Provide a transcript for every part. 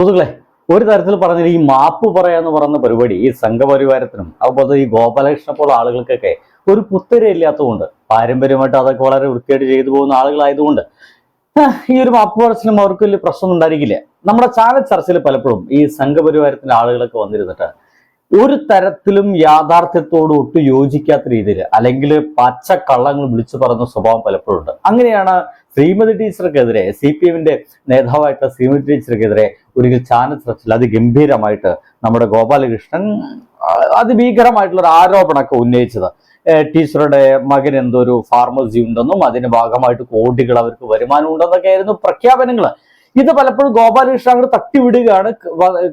സുഹൃത്തുക്കളെ ഒരു തരത്തിൽ പറഞ്ഞാൽ ഈ മാപ്പ് പറയാന്ന് പറഞ്ഞ പരിപാടി ഈ സംഘപരിവാരത്തിനും അതുപോലെ ഈ ഗോപാലകൃഷ്ണ പോലുള്ള ആളുകൾക്കൊക്കെ ഒരു പുത്തരയില്ലാത്തതുകൊണ്ട് പാരമ്പര്യമായിട്ട് അതൊക്കെ വളരെ വൃത്തിയായിട്ട് ചെയ്തു പോകുന്ന ആളുകളായതുകൊണ്ട് ഈ ഒരു മാപ്പ് പറച്ചിലും അവർക്ക് വലിയ പ്രശ്നമൊന്നും ഉണ്ടായിരിക്കില്ല. നമ്മുടെ ചാനൽ ചർച്ചയിൽ പലപ്പോഴും ഈ സംഘപരിവാരത്തിന്റെ ആളുകളൊക്കെ വന്നിരുന്നിട്ട് ഒരു തരത്തിലും യാഥാർത്ഥ്യത്തോട് ഒട്ടും യോജിക്കാത്ത രീതിയിൽ അല്ലെങ്കിൽ പച്ച കള്ളങ്ങൾ വിളിച്ചു പറയുന്ന സ്വഭാവം പലപ്പോഴും ഉണ്ട്. അങ്ങനെയാണ് ശ്രീമതി ടീച്ചർക്കെതിരെ സി പി എമ്മിന്റെ നേതാവായിട്ടുള്ള ശ്രീമതി ടീച്ചർക്കെതിരെ ഒരിക്കൽ ചാനൽ ചർച്ചയിൽ അതിഗംഭീരമായിട്ട് നമ്മുടെ ഗോപാലകൃഷ്ണൻ അതിഭീകരമായിട്ടുള്ള ഒരു ആരോപണമൊക്കെ ഉന്നയിച്ചത്. ടീച്ചറുടെ മകൻ എന്തോ ഒരു ഫാർമസി ഉണ്ടെന്നും അതിന്റെ ഭാഗമായിട്ട് കോടികൾ അവർക്ക് വരുമാനം ഉണ്ടെന്നൊക്കെ ആയിരുന്നു പ്രഖ്യാപനങ്ങൾ. ഇത് പലപ്പോഴും ഗോപാലകൃഷ്ണൻ അങ്ങോട്ട് തട്ടിവിടുകയാണ്.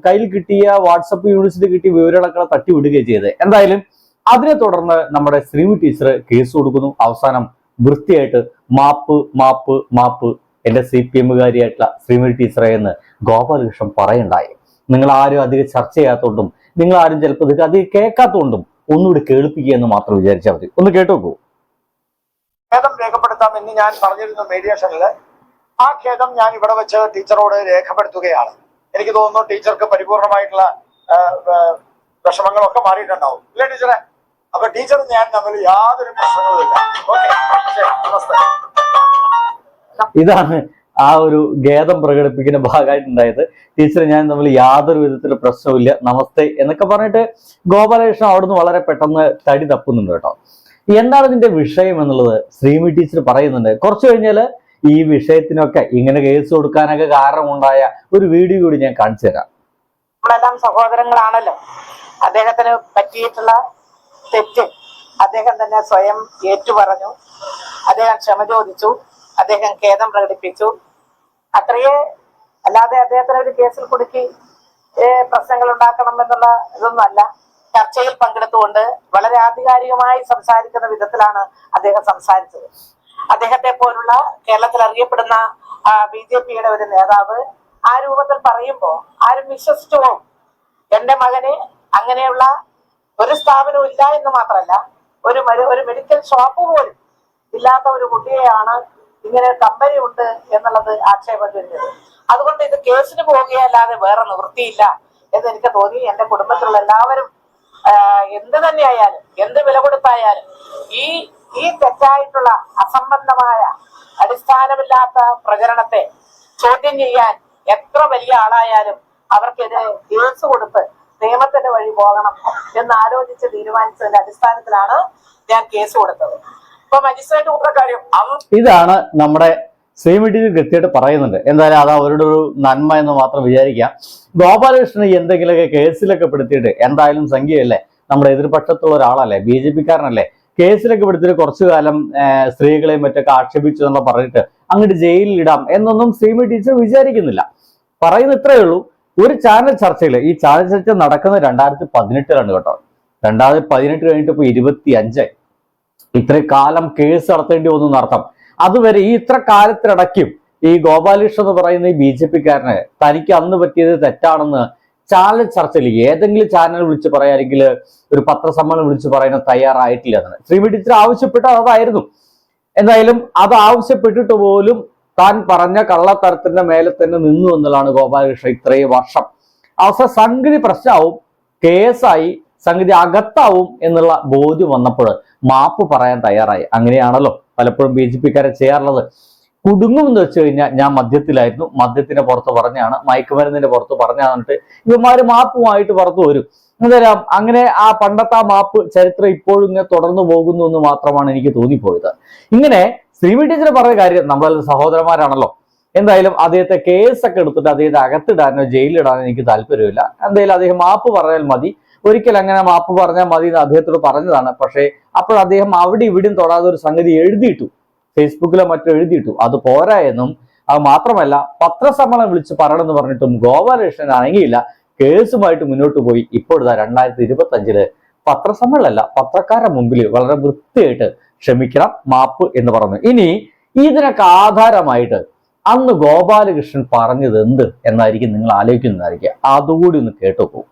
കയ്യിൽ കിട്ടിയ വാട്സപ്പ് യൂണിവേഴ്സിറ്റി കിട്ടിയ വിവരങ്ങളൊക്കെ തട്ടിവിടുകയും ചെയ്തത്. എന്തായാലും അതിനെ തുടർന്ന് നമ്മുടെ ശ്രീമു ടീച്ചർ കേസ് കൊടുക്കുന്നു. അവസാനം വൃത്തിയായിട്ട് മാപ്പ് മാപ്പ് മാപ്പ് എന്റെ സി പി എമ്മുകാരിയായിട്ടുള്ള ശ്രീമതി ടീച്ചറെ എന്ന് ഗോപാലകൃഷ്ണൻ പറയണ്ടായി. നിങ്ങൾ ആരും അധികം ചർച്ച ചെയ്യാത്തതുകൊണ്ടും നിങ്ങൾ ആരും ചിലപ്പോൾ ഇത് അധികം കേൾക്കാത്തതുകൊണ്ടും ഒന്നുകൂടി കേൾപ്പിക്കുക എന്ന് മാത്രം വിചാരിച്ചാൽ മതി. ഒന്ന് കേട്ടു നോക്കൂ രേഖപ്പെടുത്താം. എന്ന് ഞാൻ പറഞ്ഞിരുന്നു മീഡിയേഷനിൽ ആ ഖേദം ഞാൻ ഇവിടെ വെച്ച് ടീച്ചറോട് രേഖപ്പെടുത്തുകയാണ്. എനിക്ക് തോന്നുന്നു ടീച്ചർക്ക് പരിപൂർണമായിട്ടുള്ള വിഷമങ്ങളൊക്കെ മാറിയിട്ടുണ്ടാവും. ഇല്ലേ ടീച്ചറെ? അപ്പൊ ടീച്ചർ ഞാൻ തമ്മിൽ യാതൊരു നമസ്തേ. ഇതാണ് ആ ഒരു ഖേദം പ്രകടിപ്പിക്കുന്ന ഭാഗമായിട്ടുണ്ടായത്. ടീച്ചർ ഞാൻ തമ്മിൽ യാതൊരു വിധത്തിലും പ്രശ്നമില്ല നമസ്തേ എന്നൊക്കെ പറഞ്ഞിട്ട് ഗോപാലകൃഷ്ണൻ അവിടുന്ന് വളരെ പെട്ടെന്ന് തടി തപ്പുന്നുണ്ട് കേട്ടോ. എന്താണ് ഇതിന്റെ വിഷയം എന്നുള്ളത്? ശ്രീമി ടീച്ചർ പറയുന്നുണ്ട്. കുറച്ചു കഴിഞ്ഞാൽ ഈ വിഷയത്തിനൊക്കെ ഇങ്ങനെ കേസ് കൊടുക്കാനൊക്കെ കാരണമുണ്ടായ ഒരു വീഡിയോ കൂടി ഞാൻ കാണിച്ചു തരാം. നമ്മളെല്ലാം സഹോദരങ്ങളാണല്ലോ. അദ്ദേഹത്തിന് പറ്റിയിട്ടുള്ള തെറ്റ് അദ്ദേഹം തന്നെ സ്വയം ഏറ്റു പറഞ്ഞു അദ്ദേഹം ക്ഷമ ചോദിച്ചു. അദ്ദേഹം ഖേദം പ്രകടിപ്പിച്ചു. അത്രയേ അല്ലാതെ അദ്ദേഹത്തിന് ഒരു കേസിൽ കുടുക്കി പ്രശ്നങ്ങൾ ഉണ്ടാക്കണം എന്നുള്ള ഇതൊന്നും അല്ല ചർച്ചയിൽ പങ്കെടുത്തുകൊണ്ട് വളരെ ആധികാരികമായി സംസാരിക്കുന്ന വിധത്തിലാണ് അദ്ദേഹം സംസാരിച്ചത്. അദ്ദേഹത്തെ പോലുള്ള കേരളത്തിൽ അറിയപ്പെടുന്ന ബി ജെ പിയുടെ ഒരു നേതാവ് ആ രൂപത്തിൽ പറയുമ്പോൾ ആരും വിശ്വസിച്ചു പോകും എന്റെ മകന് അങ്ങനെയുള്ള ഒരു സ്ഥാപനവും ഇല്ല എന്ന് മാത്രമല്ല ഒരു ഒരു മെഡിക്കൽ ഷോപ്പ് പോലും ഇല്ലാത്ത ഒരു കുട്ടിയെയാണ് ഇങ്ങനെ കമ്പനി ഉണ്ട് എന്നുള്ളത് ആക്ഷേപം വരുന്നത് അതുകൊണ്ട് ഇത് കേസിന് പോവുകയല്ലാതെ വേറെ നിവൃത്തിയില്ല എന്ന് എനിക്ക് തോന്നി. എന്റെ കുടുംബത്തിലുള്ള എല്ലാവരും എന്ത് തന്നെയായാലും എന്ത് വില കൊടുത്തായാലും ഈ ഈ തെറ്റായിട്ടുള്ള അസംബന്ധമായ അടിസ്ഥാനമില്ലാത്ത പ്രചരണത്തെ ചോദ്യം ചെയ്യാൻ എത്ര വലിയ ആളായാലും അവർക്കെതിരെ കേസ് കൊടുത്ത് നിയമത്തിന്റെ വഴി പോകണം എന്ന് ആലോചിച്ച് തീരുമാനിച്ചതിന്റെ അടിസ്ഥാനത്തിലാണ് ഞാൻ കേസ് കൊടുത്തത്. ഇപ്പൊ മജിസ്ട്രേറ്റ് കൂടെ കാര്യം ഇതാണ് നമ്മുടെ ശ്രീമിട്ടി കൃത്യമായിട്ട് പറയുന്നുണ്ട്. എന്തായാലും അത് അവരുടെ ഒരു നന്മ എന്ന് മാത്രം വിചാരിക്കാം. ഗോപാലകൃഷ്ണൻ എന്തെങ്കിലുമൊക്കെ കേസിലൊക്കെ പെടുത്തിയിട്ട് എന്തായാലും സംഖ്യയല്ലേ? നമ്മുടെ എതിർപക്ഷത്തുള്ള ഒരാളല്ലേ? ബി ജെ പിക്കാരനല്ലേ? കേസിലൊക്കെ വിടുത്തിട്ട് കുറച്ചു കാലം സ്ത്രീകളെയും മറ്റൊക്കെ ആക്ഷേപിച്ചു എന്നുള്ള പറഞ്ഞിട്ട് അങ്ങോട്ട് ജയിലിൽ ഇടാം എന്നൊന്നും സീമി ടീച്ചർ വിചാരിക്കുന്നില്ല. പറയുന്ന ഇത്രയേ ഉള്ളൂ. ഒരു ചാനൽ ചർച്ചയിൽ ഈ ചാനൽ ചർച്ച നടക്കുന്നത് രണ്ടായിരത്തി പതിനെട്ടിലാണ് കേട്ടോ. രണ്ടായിരത്തി പതിനെട്ട് കഴിഞ്ഞിട്ട് ഇപ്പൊ ഇരുപത്തി അഞ്ചായി ഇത്രയും കാലം കേസ് നടത്തേണ്ടി വന്നു എന്നർത്ഥം. അതുവരെ ഈ ഇത്ര കാലത്തിനിടയ്ക്കും ഈ ഗോപാലകൃഷ്ണൻ എന്ന് പറയുന്ന ഈ ബി ജെ പിക്കാരന് തനിക്ക് അന്ന് പറ്റിയത് തെറ്റാണെന്ന് ചാനൽ ചർച്ചയിൽ ഏതെങ്കിലും ചാനൽ വിളിച്ച് പറയാമെങ്കിൽ ഒരു പത്രസമ്മേളനം വിളിച്ച് പറയാൻ തയ്യാറായിട്ടില്ല എന്നാണ് ശ്രീമതി ടീച്ചർ ആവശ്യപ്പെട്ട അതായിരുന്നു. എന്തായാലും അത് ആവശ്യപ്പെട്ടിട്ട് പോലും താൻ പറഞ്ഞ കള്ളത്തരത്തിന്റെ മേലെ തന്നെ നിന്നു എന്നുള്ളതാണ് ഗോപാലകൃഷ്ണൻ ഇത്രയും വർഷം. അവസാന സംഗതി പ്രശ്നമാവും കേസായി സംഗതി അകത്താവും എന്നുള്ള ബോധ്യം വന്നപ്പോൾ മാപ്പ് പറയാൻ തയ്യാറായി. അങ്ങനെയാണല്ലോ പലപ്പോഴും ബി ജെ പിക്കാരെ ചെയ്യാറുള്ളത്. കുടുങ്ങുമെന്ന് വെച്ച് കഴിഞ്ഞാൽ ഞാൻ മദ്യത്തിലായിരുന്നു. മദ്യത്തിന്റെ പുറത്ത് പറഞ്ഞാണ് മയക്കുമരുന്നിന്റെ പുറത്ത് പറഞ്ഞാന്നിട്ട് ഇവന്മാര് മാപ്പുമായിട്ട് പുറത്തു വരും. എന്തായാലും അങ്ങനെ ആ പണ്ടത്തെ ആ മാപ്പ് ചരിത്രം ഇപ്പോഴും ഇങ്ങനെ തുടർന്നു പോകുന്നു എന്ന് മാത്രമാണ് എനിക്ക് തോന്നിപ്പോയത്. ഇങ്ങനെ ശ്രീമി ടീച്ചർ പറഞ്ഞ കാര്യം നമ്മളെല്ലാം സഹോദരന്മാരാണല്ലോ. എന്തായാലും അദ്ദേഹത്തെ കേസൊക്കെ എടുത്തിട്ട് അദ്ദേഹത്തെ അകത്തിടാനോ ജയിലിടാനോ എനിക്ക് താല്പര്യമില്ല. എന്തായാലും അദ്ദേഹം മാപ്പ് പറഞ്ഞാൽ മതി. ഒരിക്കൽ അങ്ങനെ മാപ്പ് പറഞ്ഞാൽ മതി എന്ന് അദ്ദേഹത്തോട് പറഞ്ഞതാണ്. പക്ഷേ അപ്പോൾ അദ്ദേഹം അവിടെ ഇവിടെയും തൊടാതെ ഒരു സംഗതി എഴുതിയിട്ടു. ഫേസ്ബുക്കിലോ മറ്റോ എഴുതിയിട്ടു. അത് പോരാ എന്നും. അത് മാത്രമല്ല പത്രസമ്മേളനം വിളിച്ച് പറയണമെന്ന് പറഞ്ഞിട്ടും ഗോപാലകൃഷ്ണൻ അണങ്ങിയില്ല കേസുമായിട്ട് മുന്നോട്ട് പോയി. ഇപ്പോൾ ഇതാ രണ്ടായിരത്തി ഇരുപത്തി അഞ്ചിൽ പത്രക്കാരുടെ മുമ്പിൽ വളരെ വൃത്തിയായിട്ട് ക്ഷമിക്കണം മാപ്പ് എന്ന് പറഞ്ഞു ഇനി ഇതിനൊക്കെ ആധാരമായിട്ട് അന്ന് ഗോപാലകൃഷ്ണൻ പറഞ്ഞത് എന്ത്? എന്നായിരിക്കും നിങ്ങൾ ആലോചിക്കുന്നതായിരിക്കും അതുകൂടി ഒന്ന് കേട്ടു പോകും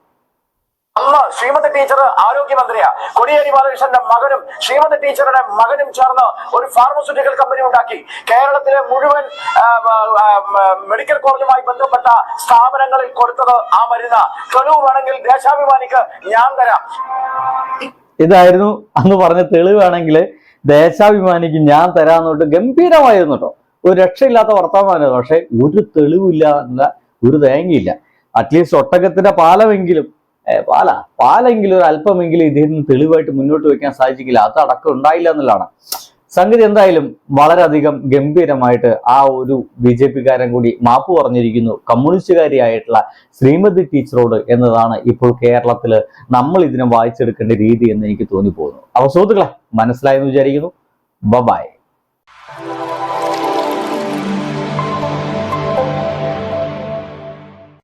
അന്ന് ശ്രീമതി ടീച്ചർ ആരോഗ്യമന്ത്രിയാ. കൊടിയേരി ബാലകൃഷ്ണന്റെ മകനും ശ്രീമതി ടീച്ചറുടെ മകനും ചേർന്ന് ഒരു ഫാർമസ്യൂട്ടിക്കൽ കമ്പനി ഉണ്ടാക്കി. കേരളത്തിലെ മുഴുവൻ മെഡിക്കൽ കോളേജുമായി ബന്ധപ്പെട്ട സ്ഥാപനങ്ങളിൽ കൊടുത്തത് ആ മരുന്ന്. തെളിവ് വേണമെങ്കിൽ ദേശാഭിമാനിക്ക് ഞാൻ തരാം. ഇതായിരുന്നു അന്ന് പറഞ്ഞ തെളിവാണെങ്കിൽ ദേശാഭിമാനിക്ക് ഞാൻ തരാന്നോട്ട് ഗംഭീരമായിരുന്നു കേട്ടോ ഒരു രക്ഷയില്ലാത്ത വർത്തമാനമായിരുന്നു. പക്ഷെ ഒരു തെളിവില്ല എന്ന ഒരു തേങ്ങയില്ല. അറ്റ്ലീസ്റ്റ് ഒട്ടകത്തിന്റെ പാലമെങ്കിലും പാല. പാലെങ്കിലും ഒരു അല്പമെങ്കിലും ഇതിന് തെളിവായിട്ട് മുന്നോട്ട് വെക്കാൻ സാധിച്ചില്ല അത് അടക്കം ഉണ്ടായില്ല എന്നുള്ളതാണ്. സംഗതി എന്തായാലും വളരെയധികം ഗംഭീരമായിട്ട് ആ ഒരു ബി ജെ പിക്കാരൻ കൂടി മാപ്പ് പറഞ്ഞിരിക്കുന്നു. കമ്മ്യൂണിസ്റ്റുകാരിയായിട്ടുള്ള ശ്രീമതി ടീച്ചറോട് എന്നതാണ് ഇപ്പോൾ കേരളത്തിൽ നമ്മൾ ഇതിനെ വായിച്ചെടുക്കേണ്ട രീതി എന്ന് എനിക്ക് തോന്നിപ്പോകുന്നു. അപ്പൊ സുഹൃത്തുക്കളെ മനസ്സിലായെന്ന് വിചാരിക്കുന്നു. ബബായ്